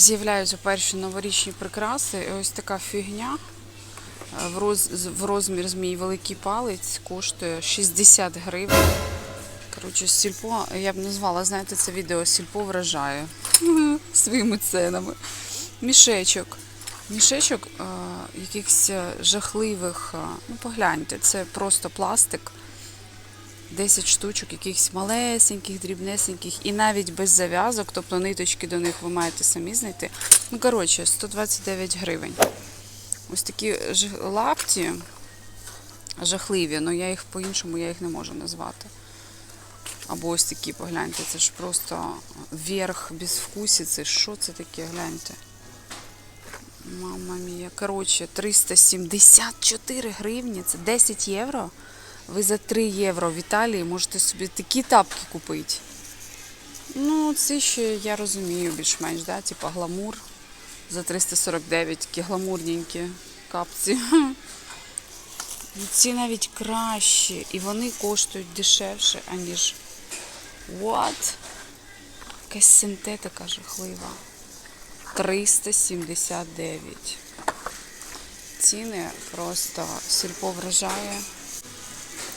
з'являються перші новорічні прикраси. І ось така фігня в, роз, в розмір з мій великий палець коштує 60 гривень. Коротше, сільпо, я б назвала, знаєте, це відео сільпо вражає своїми ценами. Мішечок. Мішечок е, якихось жахливих, е, ну погляньте, це просто пластик. 10 штучок, якихось малесеньких, дрібнесеньких, і навіть без зав'язок, тобто ниточки до них ви маєте самі знайти. Ну, коротше, 129 гривень. Ось такі лапті жахливі, але я їх по-іншому я їх не можу назвати. Або ось такі, погляньте, це ж просто верх безвкусиці. Що це таке, гляньте. Мама мія. Коротше, 374 гривні, це 10 євро. Ви за 3 євро в Італії можете собі такі тапки купити. Ну, це ще я розумію більш-менш, да? типа гламур за 349, такі гламурненькі капці. Ці навіть кращі, і вони коштують дешевше, аніж What? Якась синтетика жахлива. 379. Ціни просто сільпо вражає.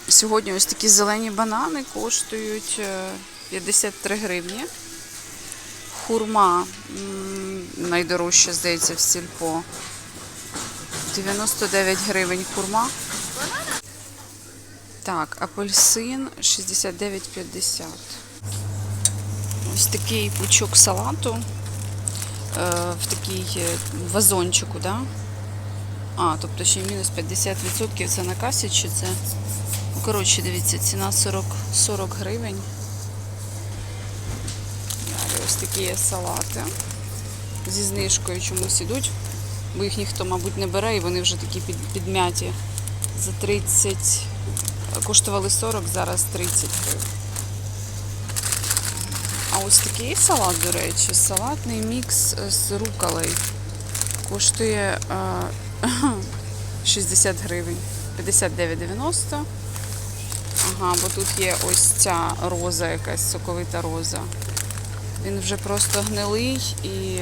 Сьогодні ось такі зелені банани коштують е, 53 гривні. Хурма найдорожча, здається, в сільпо. 99 гривень хурма. Так, апельсин 69,50. Ось такий пучок салату е, в такий е, вазончику, да? А, тобто ще мінус 50% це на касі чи це? Коротше, дивіться, ціна 40, 40 гривень. Далі ось такі є салати. Зі знижкою чомусь ідуть, бо їх ніхто, мабуть, не бере, і вони вже такі під, підм'яті. За 30 коштували 40, зараз 30 гривень. А ось такий салат, до речі, салатний мікс з руколою. Коштує е, 60 гривень. 59,90. Ага, бо тут є ось ця роза, якась соковита роза. Він вже просто гнилий і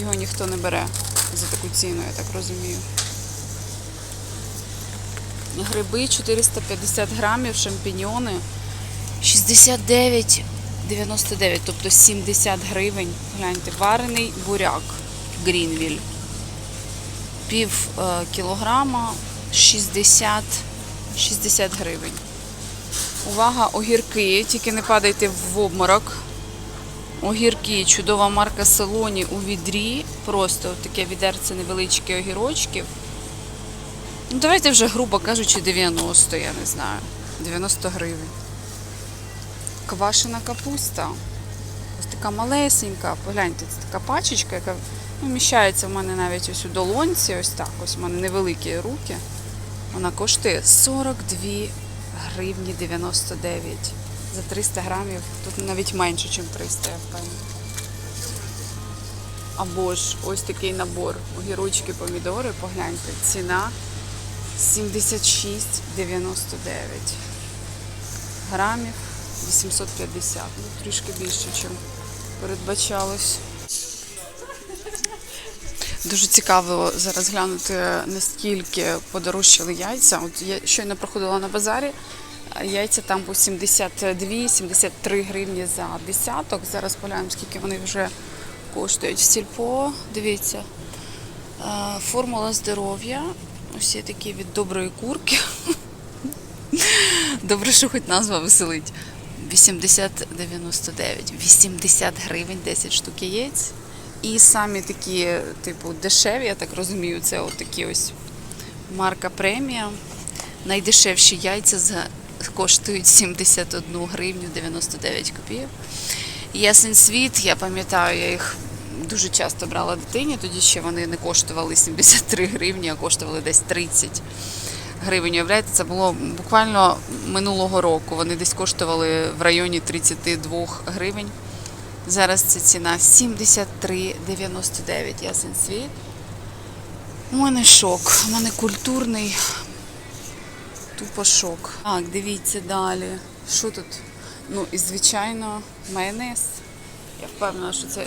його ніхто не бере за таку ціну, я так розумію. Гриби 450 грамів, шампіньйони 69,99, тобто 70 гривень. Гляньте, варений буряк Грінвіль. Пів е, кілограма 60, 60 гривень. Увага, огірки, тільки не падайте в обморок. Огірки, чудова марка Селоні у відрі. Просто таке відерце невеличке огірочків. Ну, давайте вже, грубо кажучи, 90, я не знаю. 90 гривень. Квашена капуста. Ось така малесенька. Погляньте, це така пачечка, яка ну, вміщається в мене навіть ось у долонці. Ось так. Ось у мене невеликі руки. Вона коштує 42 гривні 99 за 300 грамів. Тут навіть менше, ніж 300, я впевнена. Або ж ось такий набор. Огірочки, помідори, погляньте. Ціна 76,99 грамів 850. Ну, трішки більше, ніж передбачалось. Дуже цікаво зараз глянути, наскільки подорожчали яйця. От я щойно проходила на базарі. Яйця там по 72-73 гривні за десяток. Зараз поглянемо, скільки вони вже коштують. Сільпо, дивіться, е, формула здоров'я. Є такі від доброї курки. Добре, що хоч назва веселить. 80,99. 80 гривень 10 штук яєць. І самі такі, типу, дешеві, я так розумію, це от такі ось марка премія. Найдешевші яйця коштують 71 гривню 99 копійок. Ясен світ, я пам'ятаю, я їх дуже часто брала дитині, тоді ще вони не коштували 73 гривні, а коштували десь 30 гривень. Уявляєте, це було буквально минулого року. Вони десь коштували в районі 32 гривень. Зараз ця ціна 73,99 ясен світ. У мене шок. У мене культурний. Тупо шок. Так, дивіться далі. Що тут? Ну і звичайно, майонез. Я впевнена, що це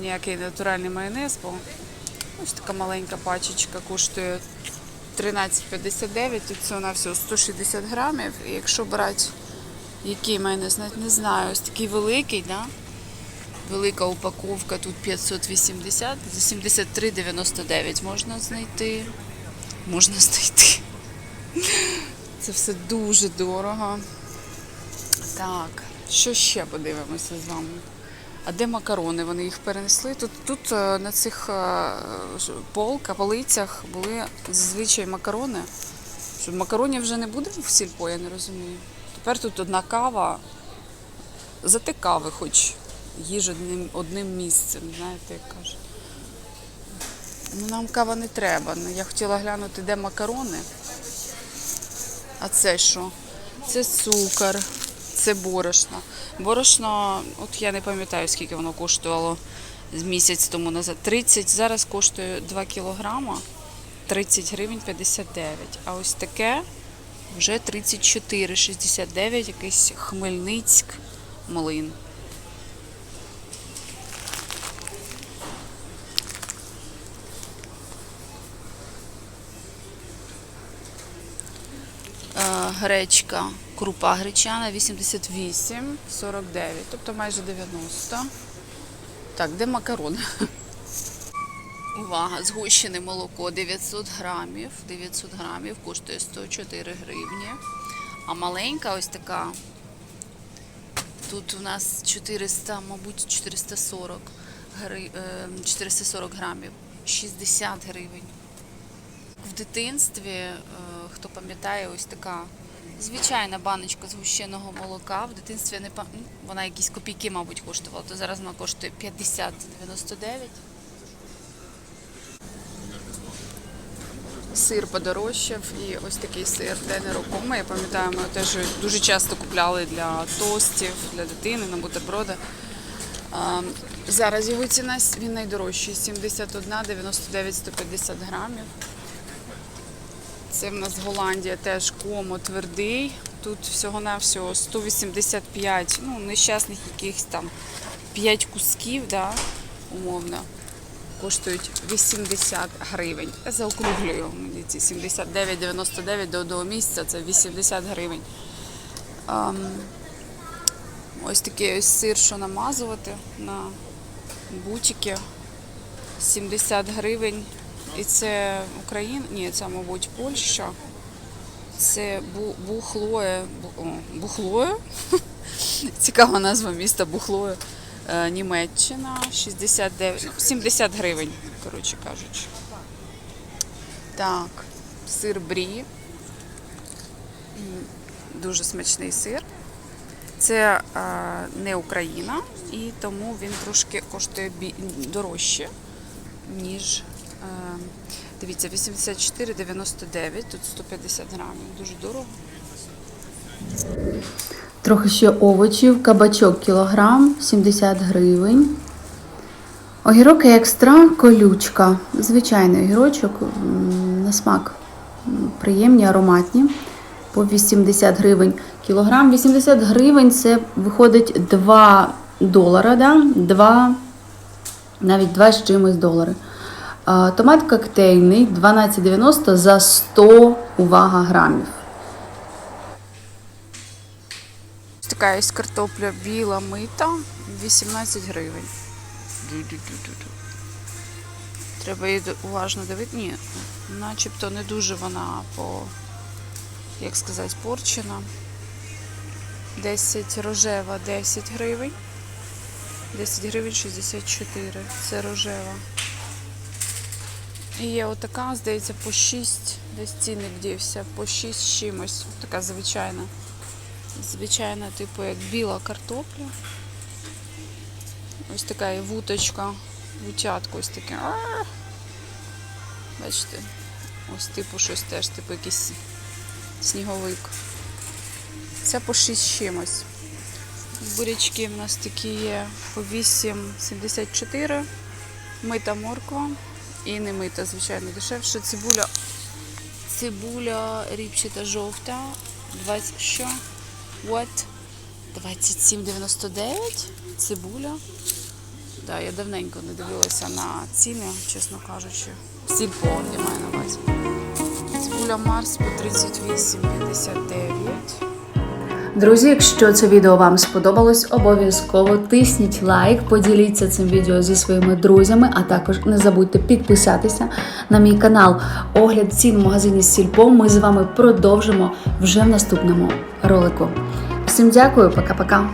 ніякий натуральний майонез, бо ось така маленька пачечка коштує 13,59, тут це вона всього 160 грамів. І якщо брати який майонез, навіть не знаю, ось такий великий, да? велика упаковка, тут 580, за 73,99 можна знайти. Можна знайти. Це все дуже дорого. Так, що ще подивимося з вами? А де макарони? Вони їх перенесли. Тут, тут е, на цих е, полках, полицях були зазвичай макарони. Що макаронів вже не буде в сільпо, я не розумію. Тепер тут одна кава. Зате кави хоч їж одним, одним місцем, знаєте, як кажуть. Ну, нам кава не треба. Ну, Я хотіла глянути, де макарони. А це що? Це цукор, це борошно. Борошно, от я не пам'ятаю, скільки воно коштувало місяць тому назад. 30, зараз коштує 2 кілограма, 30 гривень 59. А ось таке вже 34,69, якийсь Хмельницьк млин. Е, гречка, крупа гречана 88,49, тобто майже 90. Так, де макарони? Увага, згущене молоко 900 грамів. 900 грамів коштує 104 гривні. А маленька ось така. Тут у нас 400, мабуть, 440, гри, е, 440 грамів, 60 гривень. В дитинстві, е, хто пам'ятає, ось така звичайна баночка згущеного молока. В дитинстві не пам... ну, вона якісь копійки, мабуть, коштувала, то зараз вона коштує 50-99. Сир подорожчав і ось такий сир де нерухомий. Я пам'ятаю, ми теж дуже часто купляли для тостів, для дитини на бутерброди. Зараз його ціна він найдорожчий 71, 99, 150 грамів. Це в нас Голландія теж комо твердий. Тут всього-навсього 185, ну, нещасних якихось там 5 кусків, да, умовно, коштують 80 гривень. Я заокруглюю мені ці 79,99 до одного місяця, це 80 гривень. Ам, ось такий ось сир, що намазувати на бутики. 70 гривень. І це Україна, ні, це, мабуть, Польща. Це бу, бухлоє. Бухлоє? Цікава назва міста Бухлоє. Е, Німеччина 69, ну, 70 гривень, коротше кажучи. Так, сир брі. Дуже смачний сир. Це е, не Україна, і тому він трошки коштує дорожче, ніж. е, Дивіться, 84,99, тут 150 грамів. Дуже дорого. Трохи ще овочів, кабачок кілограм, 70 гривень. Огірок екстра, колючка. Звичайний огірочок на смак. Приємні, ароматні. По 80 гривень кілограм. 80 гривень це виходить 2 долара, да? 2, навіть 2 з чимось долари. Томат коктейльний 12,90 за 100 увага грамів. Ось така є картопля біла мита, 18 гривень. Треба її уважно дивити. Ні, начебто не дуже вона по, як сказати, порчена. 10 рожева, 10 гривень. 10 гривень 64. Це рожева. І є отака, здається, по 6, десь цінник дівся, по 6 чимось. Така звичайна. Звичайна, типу, як біла картопля. Ось така і вуточка, вутятко ось таке. Бачите, ось типу щось теж, типу якийсь сніговик. Це по 6 чимось. Бурячки в нас такі є по 8,74. Мита морква і не мита, звичайно, дешевше. Цибуля, цибуля ріпчата жовта. 20, що? What? 27,99. Цибуля. Да, я давненько не дивилася на ціни, чесно кажучи. Сільпо, я маю на увазі. Цибуля Марс по 38,59. Друзі, якщо це відео вам сподобалось, обов'язково тисніть лайк, поділіться цим відео зі своїми друзями, а також не забудьте підписатися на мій канал. Огляд цін в магазині Сільпо. Ми з вами продовжимо вже в наступному ролику. Всім дякую, пока-пока.